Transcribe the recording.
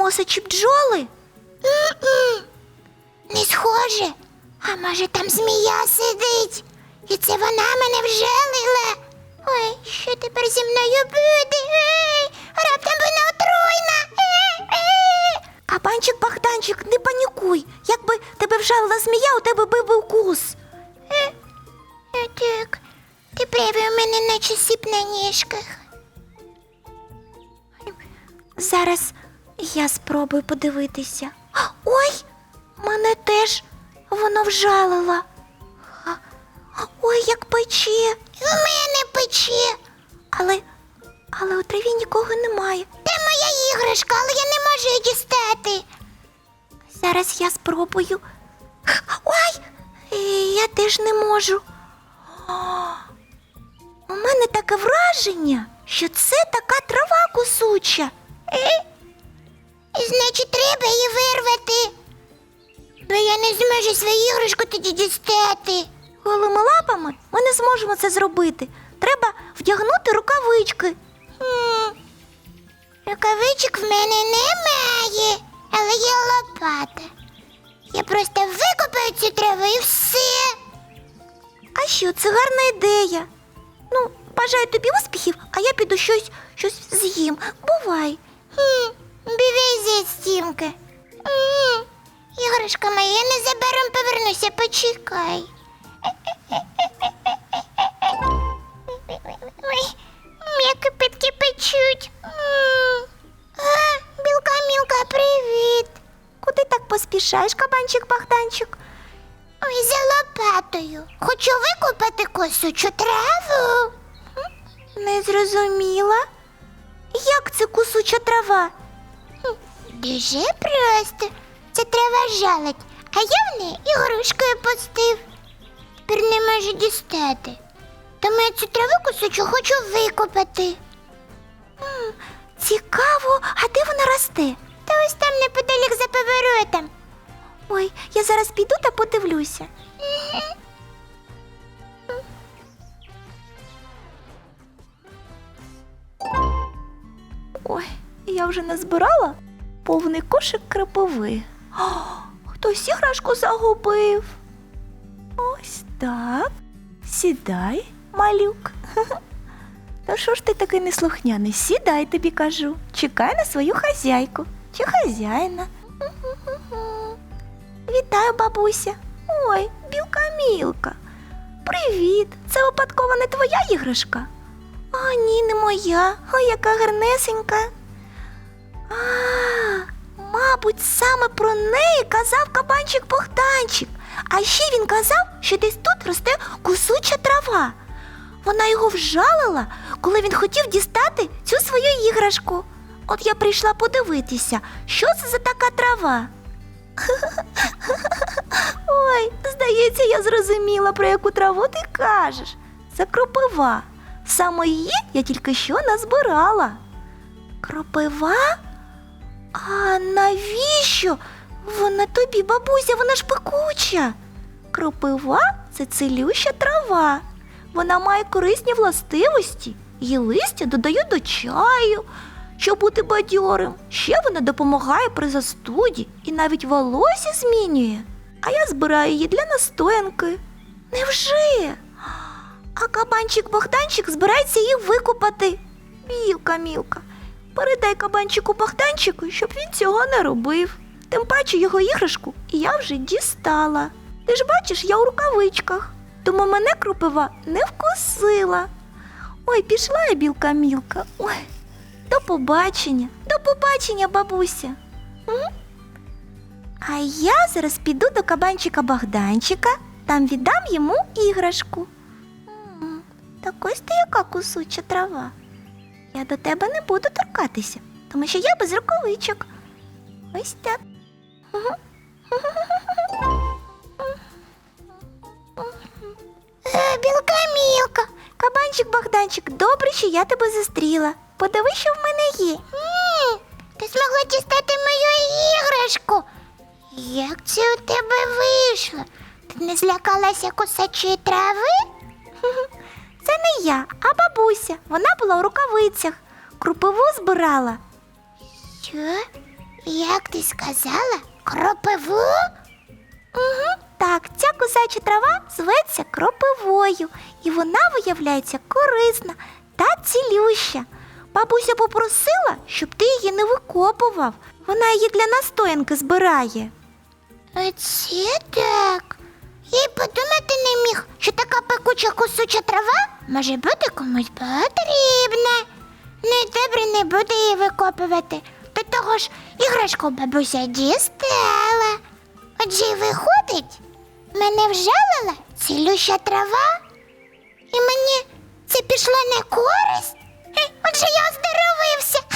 там бджоли? Не схоже. А може там змія сидить? І це вона мене вжалила. Ой, що тепер зі мною буде? Ей, раптом вона отруйна. Ей, ей. Кабанчик Богданчик, не панікуй. Якби тебе вжалила змія, у тебе був би укус. Е, е, Так, ти правий, у мене наче сіп на ніжках. Зараз я спробую подивитися. Ой, мене теж воно вжалило. Ой, як пече. У мене пече. Але, але у траві нікого немає. Це моя іграшка, але я не можу її дістати. Зараз я спробую. Ой, е, я теж не можу. У мене таке враження, що це така трава кусуча. Значить, треба її вирвати. Бо я не зможу свою іграшку тоді дістати. Голими лапами ми не зможемо це зробити. Треба вдягнути рукавички. М, Рукавичок в мене немає, але є лопата. Я просто викопаю цю траву і все. А що, це гарна ідея. Ну, бажаю тобі успіхів, а я піду щось, щось з'їм. Бувай. Хм, Бівей застімка. М, Іграшка моя, незабаром повернуся, почекай. Ой, м'які питки печуть. А, білка мілка, привіт. Куди так поспішаєш, кабанчик Богданчик? Ой, за лопатою. Хочу викопати косучу траву. Не зрозуміла. Як це кусуча трава? Дуже просто. Це трава жалить, а я в неї ігрушкою пустив. Тепер не можу дістати. Тому я цю траву кусочу хочу викопати. М, Цікаво, а де вона росте? Та ось там неподалік за поворотом. Ой, я зараз піду та подивлюся. Ой, я вже назбирала повний кошик крапиви. О, хтось іграшку загубив. Ось так. Сідай, малюк. Та що ж ти такий неслухняний? Сідай, тобі кажу. Чекай на свою хазяйку чи хазяїна. Вітаю, бабуся. Ой, білка мілка. Привіт. Це випадково не твоя іграшка? А, ні, не моя. Ой, яка гарнесенька. А, мабуть, саме про неї казав кабанчик Богданчик. А ще він казав, що десь тут росте кусуча трава. Вона його вжалила, коли він хотів дістати цю свою іграшку. От я прийшла подивитися, що це за така трава. Ой, здається, я зрозуміла, про яку траву ти кажеш. Це кропива. Саме її я тільки що назбирала. Кропива? А навіщо? Вона тобі, бабуся, вона ж пекуча. Кропива це цілюща трава. Вона має корисні властивості. Її листя додають до чаю, щоб бути бадьорим. Ще вона допомагає при застуді і навіть волосся змінює. А я збираю її для настоянки. Невже? А кабанчик Богданчик збирається її викопати. Білка мілка. Передай кабанчику Богданчику, щоб він цього не робив. Тим паче його іграшку я вже дістала. Ти ж бачиш, я у рукавичках, тому мене кропива не вкусила. Ой, пішла я білка мілка. Ой, до побачення, до побачення, бабуся. А я зараз піду до кабанчика Богданчика, там віддам йому іграшку. Так ось ти яка кусуча трава. Я до тебе не буду торкатися, тому що я без рукавичок. Ось так. Е, білка мілка, Кабанчик Богданчик, добре, що я тебе зустріла. Подиви, що в мене є. М, Ти змогла дістати мою іграшку. Як це у тебе вийшло? Ти не злякалася кусачої трави? Це не я, а бабуся. Вона була у рукавицях. Кропиву збирала. Що? Як ти сказала? Кропиву? Угу. Так, ця кусача трава зветься кропивою, і вона виявляється корисна та цілюща. Бабуся попросила, щоб ти її не викопував. Вона її для настоянки збирає. Оце так. Я й подумати не міг, що така пекуча кусуча трава може бути комусь потрібне. Не добре не буде її викопувати. До того ж, іграшку бабуся дістала. Отже, й виходить, мене вжалила цілюща трава, і мені це пішло на користь. Отже, я оздоровився.